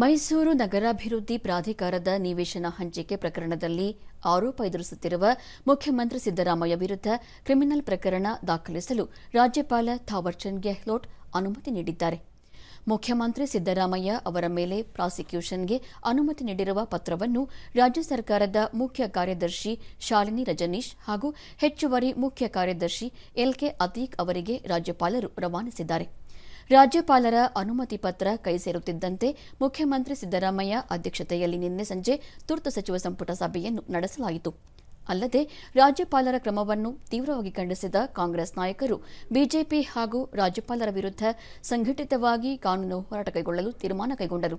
ಮೈಸೂರು ನಗರಾಭಿವೃದ್ಧಿ ಪ್ರಾಧಿಕಾರದ ನಿವೇಶನ ಹಂಚಿಕೆ ಪ್ರಕರಣದಲ್ಲಿ ಆರೋಪ ಎದುರಿಸುತ್ತಿರುವ ಮುಖ್ಯಮಂತ್ರಿ ಸಿದ್ದರಾಮಯ್ಯ ವಿರುದ್ಧ ಕ್ರಿಮಿನಲ್ ಪ್ರಕರಣ ದಾಖಲಿಸಲು ರಾಜ್ಯಪಾಲ ಥಾವರ್ಚಂದ್ ಗೆಹ್ಲೋಟ್ ಅನುಮತಿ ನೀಡಿದ್ದಾರೆ. ಮುಖ್ಯಮಂತ್ರಿ ಸಿದ್ದರಾಮಯ್ಯ ಅವರ ಮೇಲೆ ಪ್ರಾಸಿಕ್ಯೂಷನ್ಗೆ ಅನುಮತಿ ನೀಡಿರುವ ಪತ್ರವನ್ನು ರಾಜ್ಯ ಸರ್ಕಾರದ ಮುಖ್ಯ ಕಾರ್ಯದರ್ಶಿ ಶಾಲಿನಿ ರಜನೀಶ್ ಹಾಗೂ ಹೆಚ್ಚುವರಿ ಮುಖ್ಯ ಕಾರ್ಯದರ್ಶಿ ಎಲ್ಕೆ ಅತೀಕ್ ಅವರಿಗೆ ರಾಜ್ಯಪಾಲರು ರವಾನಿಸಿದ್ದಾರೆ. ರಾಜ್ಯಪಾಲರ ಅನುಮತಿ ಪತ್ರ ಕೈ ಸೇರುತ್ತಿದ್ದಂತೆ ಮುಖ್ಯಮಂತ್ರಿ ಸಿದ್ದರಾಮಯ್ಯ ಅಧ್ಯಕ್ಷತೆಯಲ್ಲಿ ನಿನ್ನೆ ಸಂಜೆ ತುರ್ತು ಸಚಿವ ಸಂಪುಟ ಸಭೆಯನ್ನು ನಡೆಸಲಾಯಿತು. ಅಲ್ಲದೆ ರಾಜ್ಯಪಾಲರ ಕ್ರಮವನ್ನು ತೀವ್ರವಾಗಿ ಖಂಡಿಸಿದ ಕಾಂಗ್ರೆಸ್ ನಾಯಕರು ಬಿಜೆಪಿ ಹಾಗೂ ರಾಜ್ಯಪಾಲರ ವಿರುದ್ಧ ಸಂಘಟಿತವಾಗಿ ಕಾನೂನು ಹೋರಾಟ ಕೈಗೊಳ್ಳಲು ತೀರ್ಮಾನ ಕೈಗೊಂಡರು.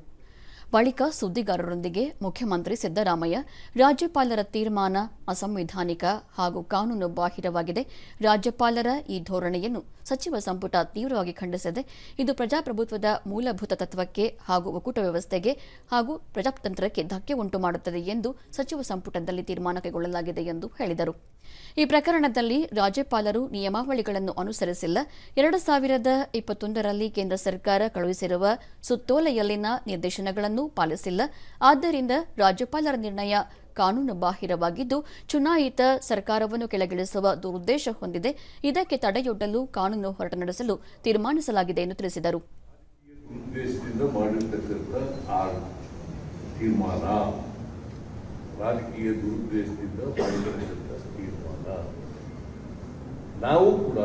ಬಳಿಕ ಸುದ್ದಿಗಾರರೊಂದಿಗೆ ಮುಖ್ಯಮಂತ್ರಿ ಸಿದ್ದರಾಮಯ್ಯ, ರಾಜ್ಯಪಾಲರ ತೀರ್ಮಾನ ಅಸಂವಿಧಾನಿಕ ಹಾಗೂ ಕಾನೂನು ಬಾಹಿರವಾಗಿದೆ. ರಾಜ್ಯಪಾಲರ ಈ ಧೋರಣೆಯನ್ನು ಸಚಿವ ಸಂಪುಟ ತೀವ್ರವಾಗಿ ಖಂಡಿಸಿದೆ, ಇದು ಪ್ರಜಾಪ್ರಭುತ್ವದ ಮೂಲಭೂತ ತತ್ವಕ್ಕೆ ಹಾಗೂ ಒಕ್ಕೂಟ ವ್ಯವಸ್ಥೆಗೆ ಹಾಗೂ ಪ್ರಜಾತಂತ್ರಕ್ಕೆ ಧಕ್ಕೆ ಉಂಟು ಮಾಡುತ್ತದೆ ಎಂದು ಸಚಿವ ಸಂಪುಟದಲ್ಲಿ ತೀರ್ಮಾನ ಕೈಗೊಳ್ಳಲಾಗಿದೆ ಎಂದು ಹೇಳಿದರು. ಈ ಪ್ರಕರಣದಲ್ಲಿ ರಾಜ್ಯಪಾಲರು ನಿಯಮಾವಳಿಗಳನ್ನು ಅನುಸರಿಸಿಲ್ಲ. ಎರಡು ಸಾವಿರದ ಇಪ್ಪತ್ತೊಂದರಲ್ಲಿ ಕೇಂದ್ರ ಸರ್ಕಾರ ಕಳುಹಿಸಿರುವ ಸುತ್ತೋಲೆಯಲ್ಲಿನ ನಿರ್ದೇಶನಗಳನ್ನು ಪಾಲಿಸಿಲ್ಲ. ಆದ್ದರಿಂದ ರಾಜ್ಯಪಾಲರ ನಿರ್ಣಯ ಕಾನೂನು ಬಾಹಿರವಾಗಿದ್ದು, ಚುನಾಯಿತ ಸರ್ಕಾರವನ್ನು ಕೆಳಗಿಳಿಸುವ ದುರುದ್ದೇಶ ಹೊಂದಿದೆ. ಇದಕ್ಕೆ ತಡೆಯೊಡ್ಡಲು ಕಾನೂನು ಹೊರಟ ನಡೆಸಲು ತೀರ್ಮಾನಿಸಲಾಗಿದೆ ಎಂದು ತಿಳಿಸಿದರು. ರಾಜಕೀಯ ದುರುದ್ದೇಶದಿಂದ ನಾವು ಕೂಡ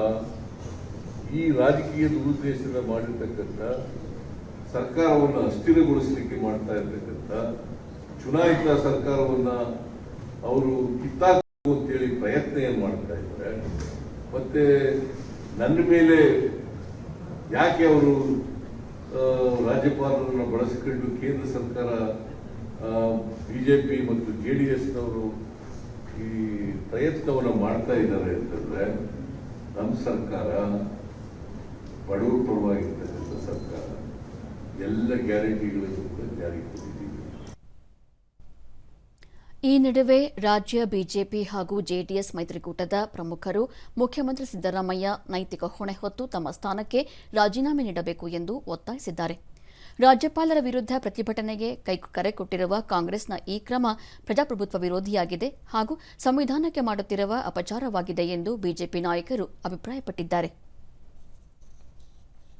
ಈ ರಾಜಕೀಯ ಉದ್ದೇಶದಿಂದ ಮಾಡಿರ್ತಕ್ಕಂಥ ಸರ್ಕಾರವನ್ನು ಅಸ್ಥಿರಗೊಳಿಸಲಿಕ್ಕೆ ಮಾಡ್ತಾ ಇರ್ತಕ್ಕಂಥ ಚುನಾಯಿತ ಸರ್ಕಾರವನ್ನ ಅವರು ಕಿತ್ತಾಕು ಅಂತೇಳಿ ಪ್ರಯತ್ನ ಏನು ಮಾಡ್ತಾ ಇದ್ದಾರೆ. ಮತ್ತೆ ನನ್ನ ಮೇಲೆ ಯಾಕೆ ಅವರು ರಾಜ್ಯಪಾಲರನ್ನು ಬಳಸಿಕೊಂಡು ಕೇಂದ್ರ ಸರ್ಕಾರ ಬಿಜೆಪಿ ಮತ್ತು ಜೆ ಡಿ ಎಸ್ನವರು ಈ ಪ್ರಯತ್ನವನ್ನು ಮಾಡ್ತಾ ಇದ್ದಾರೆ ಅಂತಂದ್ರೆ ನಮ್ಮ ಸರ್ಕಾರ ಬಡವರ ಪರವಾಗಿರ್ತಕ್ಕಂಥ ಸರ್ಕಾರ, ಎಲ್ಲ ಗ್ಯಾರಂಟಿಗಳನ್ನು ಜಾರಿಗೆ ಈ ನಡುವೆ ರಾಜ್ಯ ಬಿಜೆಪಿ ಹಾಗೂ ಜೆಡಿಎಸ್ ಮೈತ್ರಿಕೂಟದ ಪ್ರಮುಖರು ಮುಖ್ಯಮಂತ್ರಿ ಸಿದ್ದರಾಮಯ್ಯ ನೈತಿಕ ಹೊಣೆ ಹೊತ್ತು ತಮ್ಮ ಸ್ಥಾನಕ್ಕೆ ರಾಜೀನಾಮೆ ನೀಡಬೇಕು ಎಂದು ಒತ್ತಾಯಿಸಿದ್ದಾರೆ. ರಾಜ್ಯಪಾಲರ ವಿರುದ್ಧ ಪ್ರತಿಭಟನೆಗೆ ಕೈ ಕರೆ ಕೊಟ್ಟಿರುವ ಕಾಂಗ್ರೆಸ್ನ ಈ ಕ್ರಮ ಪ್ರಜಾಪ್ರಭುತ್ವ ವಿರೋಧಿಯಾಗಿದೆ ಹಾಗೂ ಸಂವಿಧಾನಕ್ಕೆ ಮಾಡುತ್ತಿರುವ ಅಪಚಾರವಾಗಿದೆ ಎಂದು ಬಿಜೆಪಿ ನಾಯಕರು ಅಭಿಪ್ರಾಯಪಟ್ಟಿದ್ದಾರೆ.